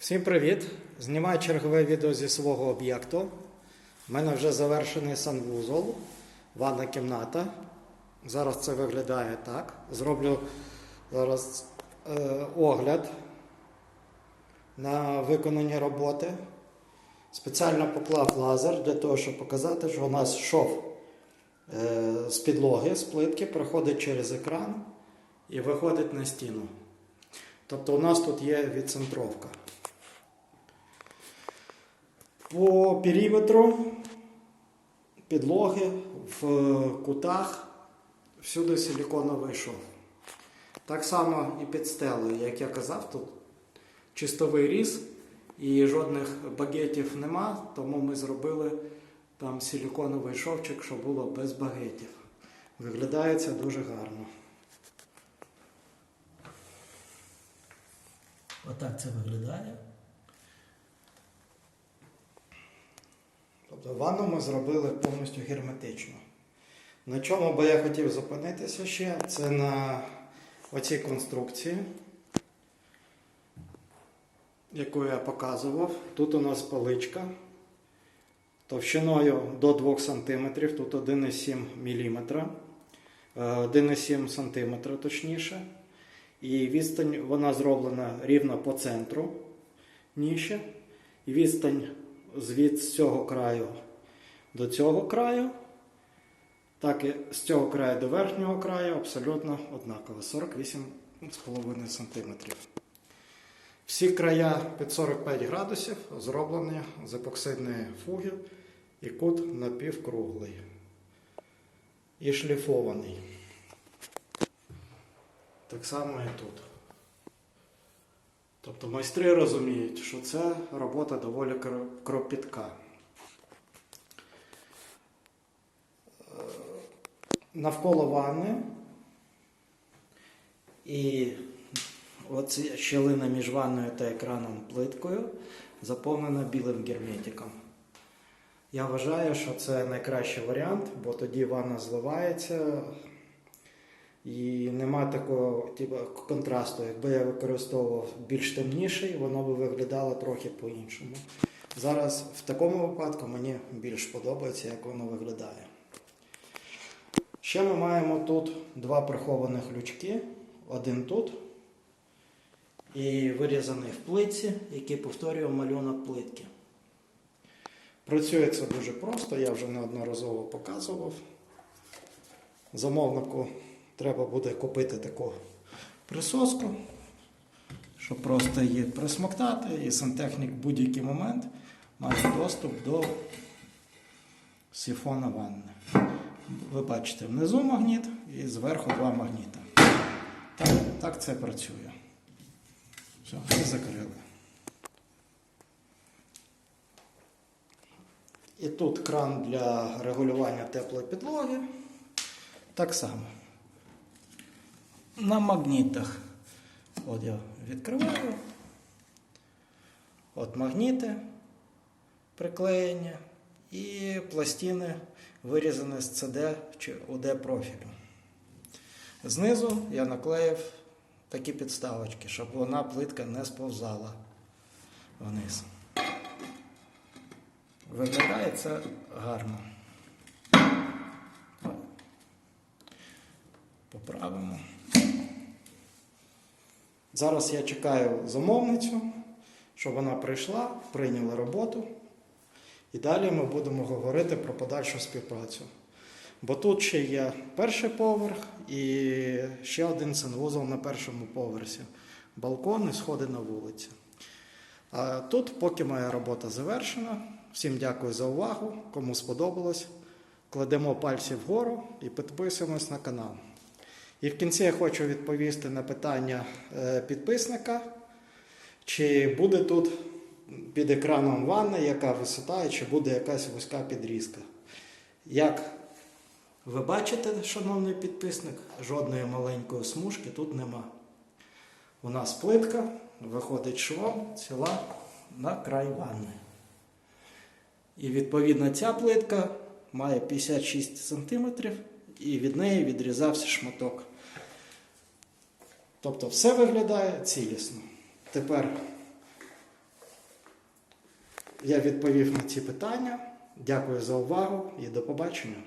Всім привіт! Знімаю чергове відео зі свого об'єкту. У мене вже завершений санвузол, ванна кімната. Зараз це виглядає так. Зроблю зараз е, огляд на виконані роботи. Спеціально поклав лазер для того, щоб показати, що у нас шов е, з підлоги, з плитки, проходить через екран і виходить на стіну. Тобто у нас тут є відцентровка. По периметру підлоги в кутах всюди силіконовий шов. Так само і під стелею, як я казав, тут чистовий різ і жодних багетів нема, тому ми зробили там силіконовий шовчик, щоб було без багетів. Виглядає це дуже гарно. Отак це виглядає. Ванну ми зробили повністю герметично. На чому би я хотів зупинитися ще, це на оцій конструкції, яку я показував. Тут у нас поличка товщиною до 2 см, тут 1,7 мм, 1,7 см точніше. І відстань вона зроблена рівно по центру ніші. І відстань звід з цього краю до цього краю, так і з цього краю до верхнього краю абсолютно однаково 48,5 см. Всі края під 45 градусів зроблені з епоксидної фуги і кут напівкруглий і шліфований. Так само і тут. Тобто майстри розуміють, що це робота доволі кропітка. Е, Навколо ванни і оці щілина між ванною та екраном плиткою заповнена білим герметиком. Я вважаю, що це найкращий варіант, бо тоді ванна зливається і нема такого типу, контрасту. Якби я використовував більш темніший, воно би виглядало трохи по-іншому. Зараз в такому випадку мені більш подобається, як воно виглядає. Ще ми маємо тут два прихованих лючки. Один тут і вирізаний в плитці, який повторює малюнок плитки. Працює це дуже просто, я вже неодноразово показував. Замовнику треба буде купити таку присоску, щоб просто її присмоктати, і сантехнік в будь-який момент має доступ до сифона ванни. Ви бачите внизу магніт і зверху два магніта. Так, так це працює. Все, і закрили. І тут кран для регулювання теплої підлоги. Так само. На магнітах. От я відкриваю. От магніти приклеєні і пластини вирізані з CD чи UD профілю. Знизу я наклеїв такі підставочки, щоб вона плитка не сповзала вниз. Виглядає це гарно. Зараз я чекаю замовницю, щоб вона прийшла, прийняла роботу. І далі ми будемо говорити про подальшу співпрацю. Бо тут ще є перший поверх і ще один санвузол на першому поверсі. Балкон і сходи на вулиці. А тут, поки моя робота завершена, всім дякую за увагу. Кому сподобалось, кладемо пальці вгору і підписуємось на канал. І в кінці я хочу відповісти на питання е, підписника, чи буде тут під екраном ванна, яка висота, і чи буде якась вузька підрізка. Як ви бачите, шановний підписник, жодної маленької смужки тут нема. У нас плитка виходить швом ціла на край ванни. І відповідно ця плитка має 56 см і від неї відрізався шматок. Тобто все виглядає цілісно. Тепер я відповів на ці питання. Дякую за увагу і до побачення.